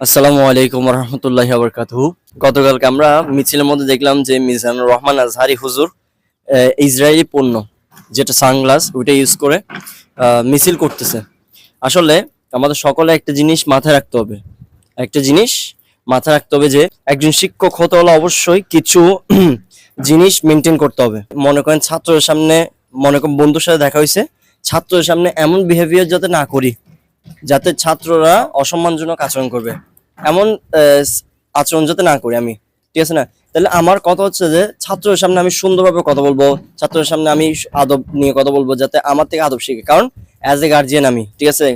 আসসালামু আলাইকুম রহমতুল্লাহ আবরকাতহু গতকালকে আমরা মিছিলের মধ্যে দেখলাম যে মিজানুর রহমান আজহারি হুজুর ইসরায়েলি পণ্য, যেটা সানগ্লাস, ওইটা ইউজ করে মিছিল করতেছে। আসলে আমাদের সকলে একটা জিনিস মাথায় রাখতে হবে। একটা জিনিস মাথায় রাখতে হবে যে একজন শিক্ষক হতে হলে অবশ্যই কিছু জিনিস মেনটেন করতে হবে। মনে করেন ছাত্রের সামনে, মনে করেন বন্ধুর সাথে দেখা হয়েছে, ছাত্রের সামনে এমন বিহেভিয়ার যাতে না করি। যাতে ছাত্ররা অসম্মানজনক আচরণ করবে। এমন আচরণ যাতে না করি আমি। ঠিক আছে না? তাহলে আমার কথা হচ্ছে যে, ছাত্রের সামনে আমি সুন্দরভাবে কথা বলব, ছাত্রের সামনে আমি আদব নিয়ে কথা বলব যাতে আমার থেকে আদব শিখে। কারণ অ্যাজ এ গার্জিয়ান আমি, ঠিক আছে?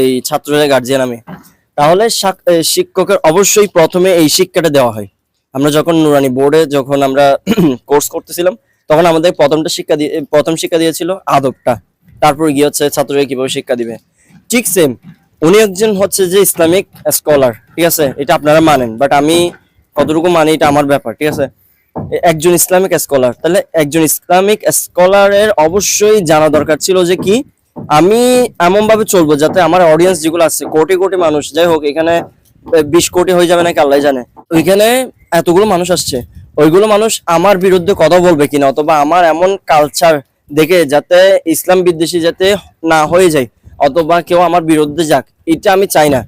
এই ছাত্রের গার্জিয়ান আমি। তাহলে শিক্ষকের অবশ্যই প্রথমে এই শিক্ষাটা দেওয়া হয়। আমরা যখন নুরানি বোর্ডে যখন আমরা কোর্স করতেছিলাম, তখন আমাদের প্রথমটা শিক্ষা দিয়ে, প্রথম শিক্ষা দিয়েছিল আদবটা। তারপর গিয়ে হচ্ছে ছাত্ররা কীভাবে শিক্ষা দিবে। ঠিক সেম উনি একজন হচ্ছে যে ইসলামিক স্কলার ঠিক আছে? এটা আপনারা মানেন বাট আমি কতটুকু মানি এটা আমার ব্যাপার, ঠিক আছে? একজন ইসলামিক স্কলার তাহলে একজন ইসলামিক স্কলারের অবশ্যই জানা দরকার ছিল যে কি, আমি এমন ভাবে চলবো যাতে আমার অডিয়েন্স যেগুলো আছে, কোটি কোটি মানুষ, যাই হোক, এখানে বিশ কোটি হয়ে যাবে নাকি আল্লাহ জানে। ওইখানে এতগুলো মানুষ আসছে, ওইগুলো মানুষ আমার বিরুদ্ধে কথা বলবে কিনা, অথবা আমার এমন কালচার দেখে যাতে ইসলাম বিদ্বেষী যাতে না হয়ে যায় অথবা কেউ আমার বিরুদ্ধে যাক, এটা আমি চাই না।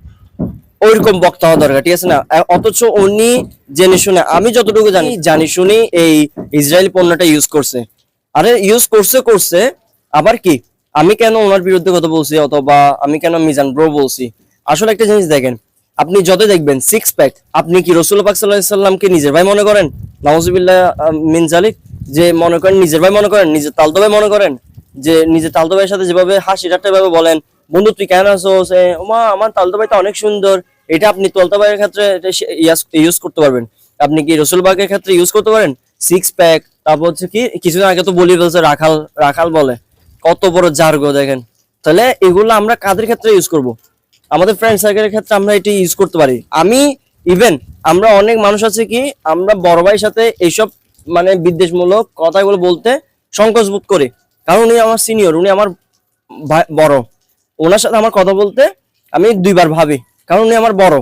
ওইরকম বক্তা হওয়া দরকার, ঠিক আছে না? অথচ উনি জেনে শুনে, আমি যতটুকু জানি জানি শুনি এই ইসরায়েলি পণ্যটা ইউজ করছে। আরে ইউজ করছে করছে, আবার কি? আমি কেন ওনার বিরুদ্ধে কথা বলছি অথবা আমি কেন মিজান ব্রো বলছি? আসলে একটা জিনিস দেখেন, আপনি যত দেখবেন সিক্স প্যাক আপনি কি রসুল পাক নিজের ভাই মনে করেন? নওয়াজুবিল্লাহ মিন জালিক, যে মনে করেন, নিজের ভাই মনে করেন, নিজের ভাই মনে করেন? যে নিজের তালতো ভাইয়ের সাথে যেভাবে হাসি ঠাট্টা ভাবে বলেন, বন্ধু, তুই কেন আছো মা আমার তালতো ভাইটা অনেক সুন্দর। এটা আপনি তালতো ভাইয়ের ক্ষেত্রে ইউজ করতে পারবেন। আপনি কি রসুল ক্ষেত্রে ইউজ করতে পারেন? সিক্স প্যাক তারপর হচ্ছে কি, কিছুদিন আগে তো বলি বলছে রাখাল রাখাল বলে, কত বড় জার্গো, দেখেন। তাহলে এগুলো আমরা কাদের ক্ষেত্রে ইউজ করব? আমাদের ফ্রেন্ড সার্কেলের ক্ষেত্রে আমরা এটি ইউজ করতে পারি। আমি ইভেন আমরা অনেক মানুষ আছে কি, আমরা বড় ভাইয়ের সাথে এইসব মানে বিদ্বেষমূলক কথাগুলো বলতে সংকোচ বোধ করি। কারণ উনি আমার সিনিয়র উনি আমার বড়। ওনার সাথে আমার কথা বলতে আমি দুইবার ভাবি, কারণ উনি আমার বড়।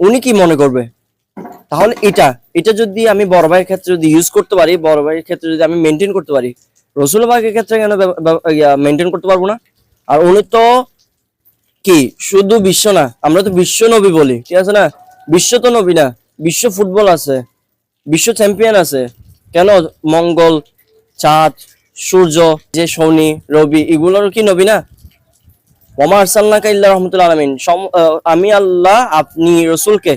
উনি কি মনে করবে? তাহলে এটা এটা যদি আমি বড় ভাইয়ের ক্ষেত্রে যদি ইউজ করতে পারি, বড় ভাইয়ের ক্ষেত্রে যদি আমি মেনটেন করতে পারি, রসুল ভাইয়ের ক্ষেত্রে কেন মেনটেন করতে পারব না? আর উনি তো কি, শুধু বিশ্ব না, আমরা তো বিশ্ব নবী বলি, ঠিক আছে না? বিশ্ব তো নবী না, বিশ্ব ফুটবল আছে, বিশ্ব চ্যাম্পিয়ন আছে। কেন মঙ্গল, চাঁদ সূর্য, যে শনি, রবি, এগুলোর কি নবী না? ওমা আরসাল্লাকা ইল্লা রহমতুল্লাহ আলামিন। আমি আল্লাহ, আপনি রসুলকে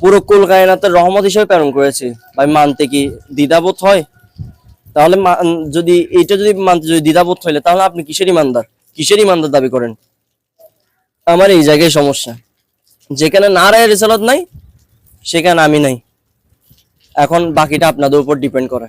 পুরো কুল কায়নাতের রহমত হিসেবে প্রেরণ করেছি। ভাই, মানতে কি দ্বিধাবোধ হয়? তাহলে যদি এটা যদি মানতে যদি দ্বিধাবোধ হইলে, তাহলে আপনি কিসের ইমানদার? কিসের ইমানদার দাবি করেন? আমার এই জায়গায় সমস্যা। যেখানে না রায় রেসালত নাই, সেখানে আমি নাই। এখন বাকিটা আপনাদের উপর ডিপেন্ড করে।